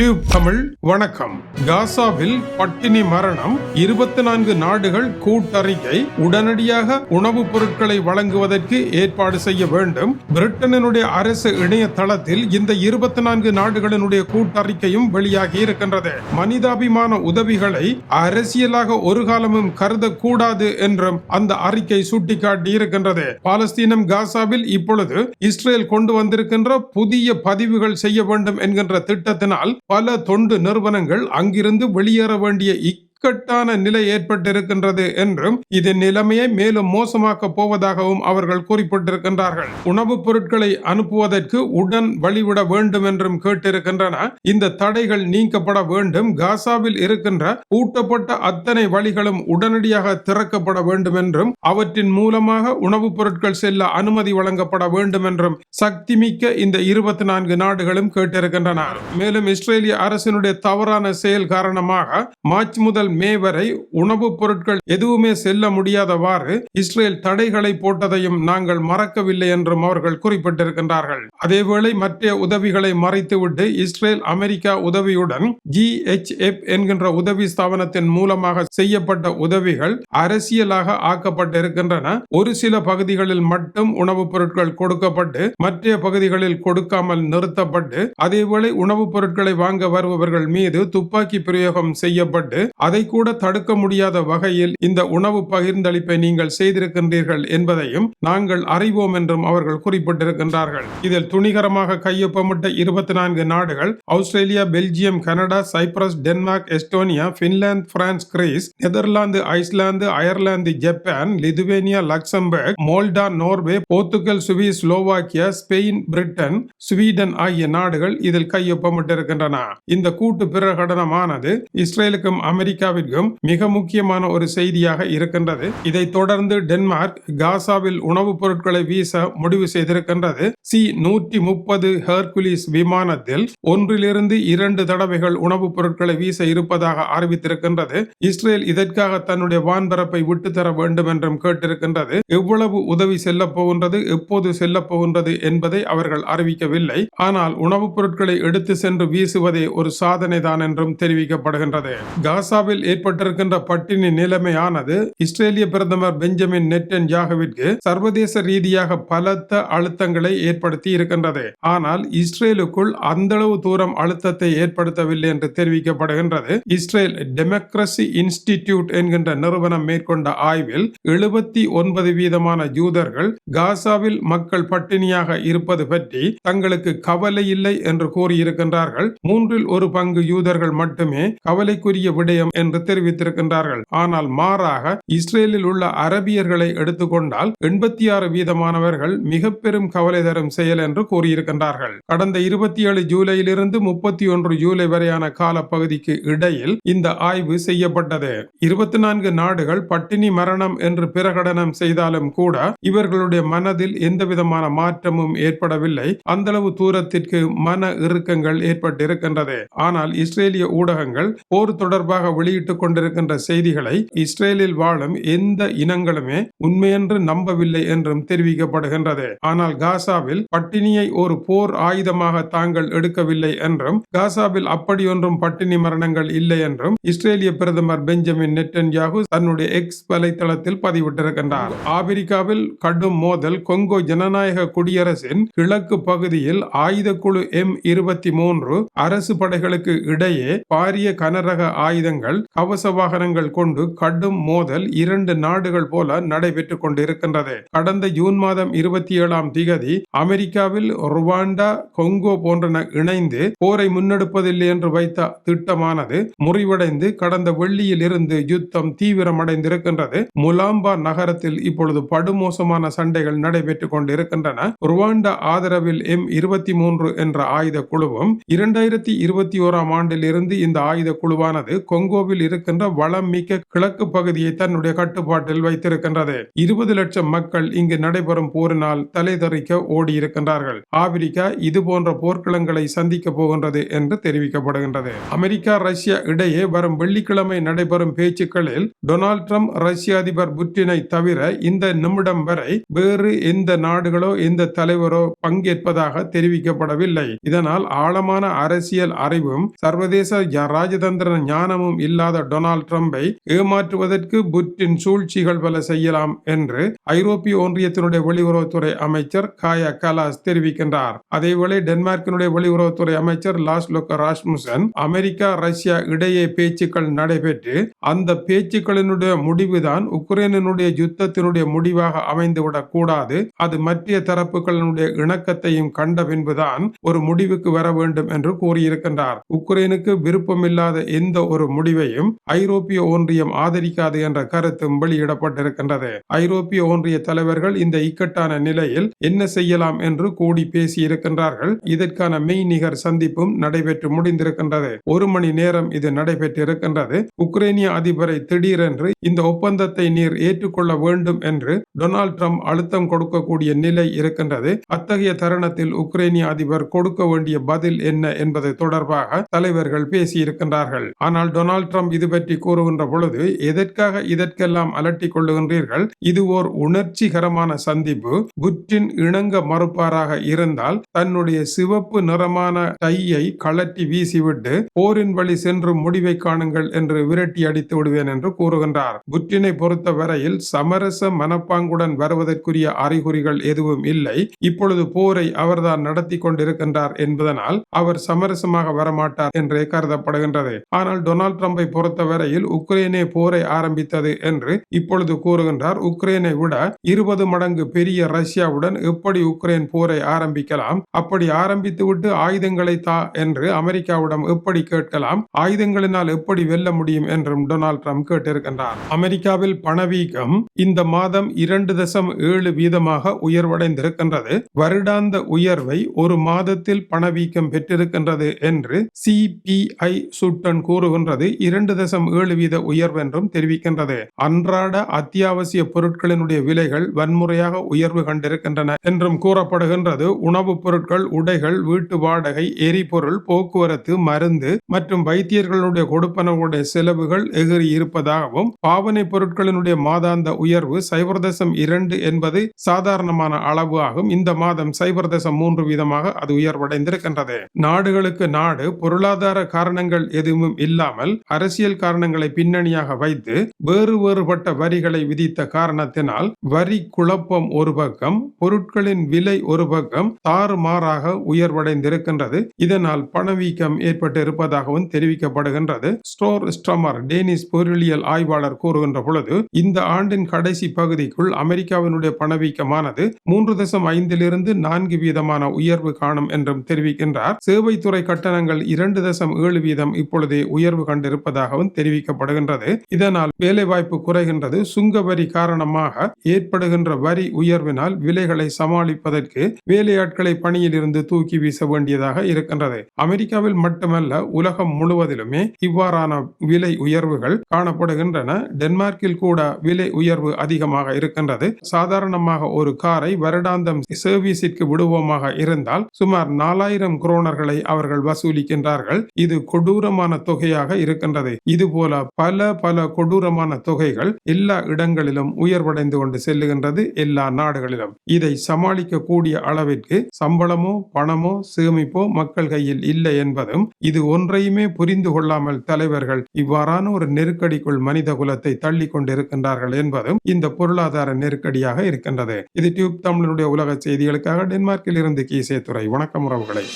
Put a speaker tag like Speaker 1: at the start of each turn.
Speaker 1: Tube Tamil வணக்கம். காசாவில் பட்டினி மரணம் இருபத்தி நான்கு நாடுகள் கூட்டறிக்கை உடனடியாக உணவுப் பொருட்களை வழங்குவதற்கு ஏற்பாடு செய்ய வேண்டும். பிரிட்டனினுடைய அரசு இணையதளத்தில் இந்த இருபத்தி நான்கு நாடுகளினுடைய கூட்டறிக்கையும் வெளியாகி இருக்கின்றது. மனிதாபிமான உதவிகளை அரசியலாக ஒரு காலமும் கருதக்கூடாது என்றும் அந்த அறிக்கை சுட்டிக்காட்டி இருக்கின்றது. பாலஸ்தீனம் காசாவில் இப்பொழுது இஸ்ரேல் கொண்டு வந்திருக்கின்ற புதிய பதிவுகள் செய்ய வேண்டும் என்கின்ற திட்டத்தினால் பல தொண்டு நிறுவனங்கள் அங்கிருந்து வெளியேற வேண்டிய இக்கட்டான நிலை ஏற்பட்டிருக்கின்றது என்றும் இதன் நிலைமையை மேலும் மோசமாக்க போவதாகவும் அவர்கள் குறிப்பிட்டிருக்கின்றார்கள். உணவுப் பொருட்களை அனுப்புவதற்கு உடன் வழிவிட வேண்டும் என்றும் கேட்டிருக்கின்றன. இந்த தடைகள் நீக்கப்பட வேண்டும். காசாவில் இருக்கின்ற ஊட்டப்பட்ட அத்தனை வழிகளும் உடனடியாக திறக்கப்பட வேண்டும் என்றும் அவற்றின் மூலமாக உணவுப் பொருட்கள் செல்ல அனுமதி வழங்கப்பட வேண்டும் என்றும் சக்திமிக்க இந்த இருபத்தி நான்கு நாடுகளும் கேட்டிருக்கின்றன. மேலும் இஸ்ரேலிய அரசினுடைய தவறான செயல் காரணமாக மார்ச் முதல் மே வரை உணவுப் பொருட்கள் எதுவுமே செல்ல முடியாதவாறு இஸ்ரேல் தடைகளை போட்டதையும் நாங்கள் மறக்கவில்லை என்றும் அவர்கள் குறிப்பிட்டிருக்கின்றார்கள். அதேவேளை மற்ற உதவிகளை மறைத்துவிட்டு இஸ்ரேல் அமெரிக்கா உதவியுடன் ஜி எச் எப் என்கின்ற உதவி ஸ்தாபனத்தின் மூலமாக செய்யப்பட்ட உதவிகள் அரசியலாக ஆக்கப்பட்டிருக்கின்றன. ஒரு சில பகுதிகளில் மட்டும் உணவுப் பொருட்கள் கொடுக்கப்பட்டு மற்ற பகுதிகளில் கொடுக்காமல் நிறுத்தப்பட்டு அதேவேளை உணவுப் பொருட்களை வாங்க வருபவர்கள் மீது துப்பாக்கி பிரயோகம் செய்யப்பட்டு அதை கூட தடுக்க முடியாத வகையில் இந்த உணவு பகிர்ந்தளிப்பை நீங்கள் செய்திருக்கின்றீர்கள் என்பதையும் நாங்கள் அறிவோம் என்றும் அவர்கள் குறிப்பிட்டிருக்கின்றார்கள். இதில் துணிகரமாக கையொப்பமிட்ட இருபத்தி நான்கு நாடுகள் Australia Belgium Canada Cyprus Denmark Estonia Finland France Greece Netherlands Iceland Ireland Japan Lithuania Luxembourg Malta Norway Portugal Swiss Slovakia Spain Britain Sweden ஆகிய நாடுகள் இதில் கையொப்பமிட்டிருக்கின்றன. இந்த கூட்டு பிரகடனமானது இஸ்ரேலுக்கும் அமெரிக்கா அமெரிக்காவிற்கும் மிக முக்கியமான ஒரு செய்தியாக இருக்கின்றது. இதை தொடர்ந்து டென்மார்க் காசாவில் உணவுப் பொருட்களை வீச முடிவு செய்திருக்கின்றது. சி நூற்றி முப்பது ஹெர்குலிஸ் விமானத்தில் ஒன்றிலிருந்து இரண்டு தடவைகள் உணவுப் பொருட்களை வீச இருப்பதாக அறிவித்திருக்கின்றது. இஸ்ரேல் இதற்காக தன்னுடைய வான்பரப்பை விட்டுத்தர வேண்டும் என்றும் கேட்டிருக்கின்றது. எவ்வளவு உதவி செல்ல போகின்றது எப்போது செல்ல போகின்றது என்பதை அவர்கள் அறிவிக்கவில்லை. ஆனால் உணவுப் பொருட்களை எடுத்து சென்று வீசுவதே ஒரு சாதனை தான் என்றும் தெரிவிக்கப்படுகின்றது. காசாவில் இஸ்ரேலில் ஏற்பட்டிருக்கின்ற பட்டினி நிலைமையானது இஸ்ரேலிய பிரதமர் பெஞ்சமின் நெட்டன் யாகவிற்கு சர்வதேச ரீதியாக பலத்த அழுத்தங்களை ஏற்படுத்தி இருக்கின்றது. ஆனால் இஸ்ரேலுக்குள் அந்தளவு தூரம் அழுத்தத்தை ஏற்படுத்தவில்லை என்று தெரிவிக்கப்படுகின்றது. இஸ்ரேல் டெமோக்ரசி இன்ஸ்டிடியூட் என்கின்ற நிறுவனம் மேற்கொண்ட ஆய்வில் எழுபத்தி ஒன்பது வீதமான ஜூதர்கள் காசாவில் மக்கள் பட்டினியாக இருப்பது பற்றி தங்களுக்கு கவலை இல்லை என்று கூறியிருக்கின்றார்கள். மூன்றில் ஒரு பங்கு யூதர்கள் மட்டுமே கவலைக்குரிய விடயம் என்று தெரிவித்திருக்கின்றார்கள். ஆனால் மாறாக இஸ்ரேலில் உள்ள அரபியர்களை எடுத்துக்கொண்டால் எண்பத்தி ஆறு வீதமானவர்கள் மிக பெரும் கவலை தரும் செயல் என்று கூறியிருக்கின்றார்கள். கடந்த இருபத்தி ஏழு ஜூலையிலிருந்து முப்பத்தி ஒன்று ஜூலை வரையான கால பகுதிக்கு இடையில் இந்த ஆய்வு செய்யப்பட்டது. இருபத்தி நான்கு நாடுகள் பட்டினி மரணம் என்று பிரகடனம் செய்தாலும் கூட இவர்களுடைய மனதில் எந்தவிதமான மாற்றமும் ஏற்படவில்லை. அந்தளவு தூரத்திற்கு மன இறுக்கங்கள் ஏற்பட்டிருக்கின்றது. ஆனால் இஸ்ரேலிய ஊடகங்கள் போர் தொடர்பாக வெளி வெளியிட்டுக் கொண்டிருக்கின்ற செய்திகளை இஸ்ரேலில் வாழும் எந்த இனங்களுமே உண்மையென்று நம்பவில்லை என்றும் தெரிவிக்கப்படுகின்றது. ஆனால் காசாவில் பட்டினியை ஒரு போர் ஆயுதமாக தாங்கள் எடுக்கவில்லை என்றும் காசாவில் அப்படியொன்றும் பட்டினி மரணங்கள் இல்லை என்றும் இஸ்ரேலிய பிரதமர் பெஞ்சமின் நெட்டன்யாகு தன்னுடைய எக்ஸ் வலைத்தளத்தில் பதிவிட்டிருக்கின்றார். ஆப்பிரிக்காவில் கடும் மோதல் கொங்கோ ஜனநாயக குடியரசின் கிழக்கு பகுதியில் ஆயுத குழு எம் இருபத்தி மூன்று அரசு படைகளுக்கு இடையே பாரிய கனரக ஆயுதங்கள் கவச வாகனங்கள் கொண்டு கடும் மோதல் இரண்டு நாடுகள் போல நடைபெற்றுக் கொண்டிருக்கின்றது. கடந்த ஜூன் மாதம் இருபத்தி ஏழாம் திகதி அமெரிக்காவில் ருவாண்டா கொங்கோ போன்றன இணைந்து போரை முன்னெடுப்பதில்லை என்று வைத்த திட்டமானது முறிவடைந்து கடந்த வெள்ளியில் இருந்து யுத்தம் தீவிரமடைந்திருக்கின்றது. முலாம்பா நகரத்தில் இப்பொழுது படுமோசமான சண்டைகள் நடைபெற்றுக் கொண்டிருக்கின்றன. ருவாண்டா ஆதரவில் எம் இருபத்தி மூன்று என்ற ஆயுத குழுவும் இரண்டாயிரத்தி இருபத்தி ஓராம் ஆண்டில் இருந்து இந்த ஆயுத குழுவானது கொங்கோவில் ஐரோப்பாவில் இருக்கின்ற வளம் மிக்க கிழக்கு பகுதியை தன்னுடைய கட்டுப்பாட்டில் வைத்திருக்கின்றது. இருபது லட்சம் மக்கள் இங்கு நடைபெறும் போரினால் தலைதறிக்க ஓடியிருக்கின்றார்கள். ஆப்பிரிக்கா இது போன்ற போர்க்களங்களை சந்திக்க போகின்றது என்று தெரிவிக்கப்படுகின்றது. அமெரிக்கா ரஷ்யா இடையே வரும் வெள்ளிக்கிழமை நடைபெறும் பேச்சுக்களில் டொனால்ட் ட்ரம்ப் ரஷ்ய அதிபர் புட்டினை தவிர இந்த நிமிடம் வரை வேறு எந்த நாடுகளோ எந்த தலைவரோ பங்கேற்பதாக தெரிவிக்கப்படவில்லை. இதனால் ஆழமான அரசியல் அறிவும் சர்வதேச ராஜதந்திர ஞானமும் இல்லை இல்லாத டொனால்ட் ட்ரம்பை ஏமாற்றுவதற்கு புட்டின் சூழ்ச்சிகள் பல செய்யலாம் என்று ஐரோப்பிய ஒன்றியத்தினுடைய வெளியுறவுத்துறை அமைச்சர் காயா கலாஸ் தெரிவிக்கின்றார். அதேவேளை டென்மார்க்கினுடைய வெளியுறவுத்துறை அமைச்சர் லாஸ்லோ ராஸ்முசன் அமெரிக்கா ரஷ்யா இடையே பேச்சுக்கள் நடைபெற்று அந்த பேச்சுக்களினுடைய முடிவுதான் உக்ரைனுடைய யுத்தத்தினுடைய முடிவாக அமைந்துவிடக் கூடாது. அது மற்ற தரப்புகளினுடைய இணக்கத்தையும் கண்ட பின்புதான் ஒரு முடிவுக்கு வர வேண்டும் என்று கூறியிருக்கின்றார். உக்ரைனுக்கு விருப்பமில்லாத எந்த ஒரு முடிவை முடிவையும் ஐரோப்பிய ஒன்றியம் ஆதரிக்காது என்ற கருத்தும் வெளியிடப்பட்டிருக்கின்றது. ஐரோப்பிய ஒன்றிய தலைவர்கள் இந்த இக்கட்டான நிலையில் என்ன செய்யலாம் என்று கூடி பேசி இருக்கின்றார்கள் இதற்கான மெய்நிகர் சந்திப்பும் நடைபெற்று முடிந்திருக்கின்றது. ஒரு மணி நேரம் இது நடைபெற்றிருக்கின்றது. உக்ரைனிய அதிபரை திடீரென்று இந்த ஒப்பந்தத்தை நீர் ஏற்றுக்கொள்ள வேண்டும் என்று டொனால்ட் ட்ரம்ப் அழுத்தம் கொடுக்கக்கூடிய நிலை இருக்கின்றது. அத்தகைய தருணத்தில் உக்ரைனிய அதிபர் கொடுக்க வேண்டிய பதில் என்ன என்பது தொடர்பாக தலைவர்கள் பேசியிருக்கின்றார்கள். ஆனால் டொனால்ட் ட்ரம்ப் இது பற்றி கூறுகின்ற பொழுது எதற்காக இதற்கெல்லாம் அலட்டி கொள்ளுகின்றீர்கள்? இது ஓர் உணர்ச்சிகரமான சந்திப்பு. புற்றின் இணங்க மறுப்பாராக இருந்தால் தன்னுடைய சிவப்பு நிறமான டையை கலட்டி வீசிவிட்டு போரின் வழி சென்று முடிவை காணுங்கள் என்று விரட்டி அடித்து விடுவேன் என்று கூறுகின்றார். புற்றினை பொறுத்த வரையில் சமரச மனப்பாங்குடன் வருவதற்குரிய அறிகுறிகள் எதுவும் இல்லை. இப்பொழுது போரை அவர்தான் நடத்தி கொண்டிருக்கின்றார் என்பதனால் அவர் சமரசமாக வரமாட்டார் என்றே கருதப்படுகின்றது. ஆனால் டொனால்ட் ட்ரம்பை பொறுத்தவரையில் உக்ரைனே போரை ஆரம்பித்தது என்று இப்பொழுது கூறுகின்றார். உக்ரைனை விட இருபது மடங்கு பெரிய ரஷ்யாவுடன் எப்படி உக்ரைன் போரை ஆரம்பிக்கலாம்? அப்படி ஆரம்பித்துவிட்டு ஆயுதங்களை தா என்று அமெரிக்காவிடம் எப்படி கேட்கலாம்? ஆயுதங்களினால் எப்படி வெல்ல முடியும் என்றும் டொனால்ட் ட்ரம்ப் கேட்டிருக்கின்றார். அமெரிக்காவில் பணவீக்கம் இந்த மாதம் இரண்டு தசம் ஏழு வீதமாக உயர்வடைந்திருக்கின்றது. வருடாந்த உயர்வை ஒரு மாதத்தில் பணவீக்கம் பெற்றிருக்கின்றது என்று சிபிஐ சுட்டன் கூறுகின்றது. இரண்டு தசம் ஏழு வீத உயர்வென்றும் தெரிவிக்கின்றது. அன்றாட அத்தியாவசிய பொருட்களினுடைய விலைகள் வன்முறையாக உயர்வு கண்டிருக்கின்றன என்றும் கூறப்படுகின்றது. உணவுப் பொருட்கள் உடைகள் வீட்டு வாடகை எரிபொருள் போக்குவரத்து மருந்து மற்றும் வைத்தியர்களுடைய கொடுப்பனவுடைய செலவுகள் எகிரி இருப்பதாகவும் பாவனை பொருட்களினுடைய மாதாந்த உயர்வு சைபர் தசம் இரண்டு என்பது சாதாரணமான அளவு ஆகும் இந்த மாதம் சைபர் தசம் மூன்று வீதமாக அது உயர்வடைந்திருக்கின்றது. நாடுகளுக்கு நாடு பொருளாதார காரணங்கள் எதுவும் இல்லாமல் அரசியல் காரணங்களை பின்னணியாக வைத்து வேறு வேறுபட்ட வரிகளை விதித்த காரணத்தினால் வரி குழப்பம் ஒரு பக்கம் பொருட்களின் விலை ஒரு பக்கம் தாறுமாறாக உயர்வடைந்திருக்கின்றது. இதனால் பணவீக்கம் ஏற்பட்டு இருப்பதாகவும் தெரிவிக்கப்படுகின்றது. ஸ்டோர் ஸ்ட்ரமர் டேனிஸ் பொருளியல் ஆய்வாளர் கூறுகின்ற பொழுது இந்த ஆண்டின் கடைசி பகுதிக்குள் அமெரிக்காவினுடைய பணவீக்கமானது மூன்று தசம் ஐந்திலிருந்து நான்கு வீதமான உயர்வு காணும் என்றும் தெரிவிக்கின்றார். சேவைத்துறை கட்டணங்கள் இரண்டு தசம் ஏழு வீதம் இப்பொழுது உயர்வு கண்டிருப்பது இருப்பதாகவும் தெரிவிக்கப்படுகின்றது. இதனால் வேலைவாய்ப்பு குறைகின்றது. சுங்க வரி காரணமாக ஏற்படுகின்ற வரி உயர்வினால் விலைகளை சமாளிப்பதற்கு வேலையாட்களை பணியில் இருந்து தூக்கி வீச வேண்டியதாக இருக்கின்றது. அமெரிக்காவில் மட்டுமல்ல உலகம் முழுவதிலுமே இவ்வாறான விலை உயர்வுகள் காணப்படுகின்றன. டென்மார்க்கில் கூட விலை உயர்வு அதிகமாக இருக்கின்றது. சாதாரணமாக ஒரு காரை வருடாந்தம் சர்வீஸிற்கு விடுவோமாக இருந்தால் சுமார் நாலாயிரம் குரோனர்களை அவர்கள் வசூலிக்கின்றார்கள். இது கொடூரமான தொகையாக இருக்கின்றது. இதுபோல பல பல கொடூரமான தொகைகள் எல்லா இடங்களிலும் உயர்வடைந்து கொண்டு செல்லுகின்றது எல்லா நாடுகளிலும். இதை சமாளிக்க கூடிய அளவிற்கு சம்பளமோ பணமோ சேமிப்போ மக்கள் கையில் இல்லை என்பதும் இது ஒன்றையுமே புரிந்து கொள்ளாமல் தலைவர்கள் இவ்வாறான ஒரு நெருக்கடிக்குள் மனித குலத்தை தள்ளி கொண்டிருக்கின்றார்கள் என்பதும் இந்த பொருளாதார நெருக்கடியாக இருக்கின்றது. இது டியூப் தமிழனுடைய உலக செய்திகளுக்காக டென்மார்க்கில் இருந்து கீசே துறை வணக்கம் உறவுகளை.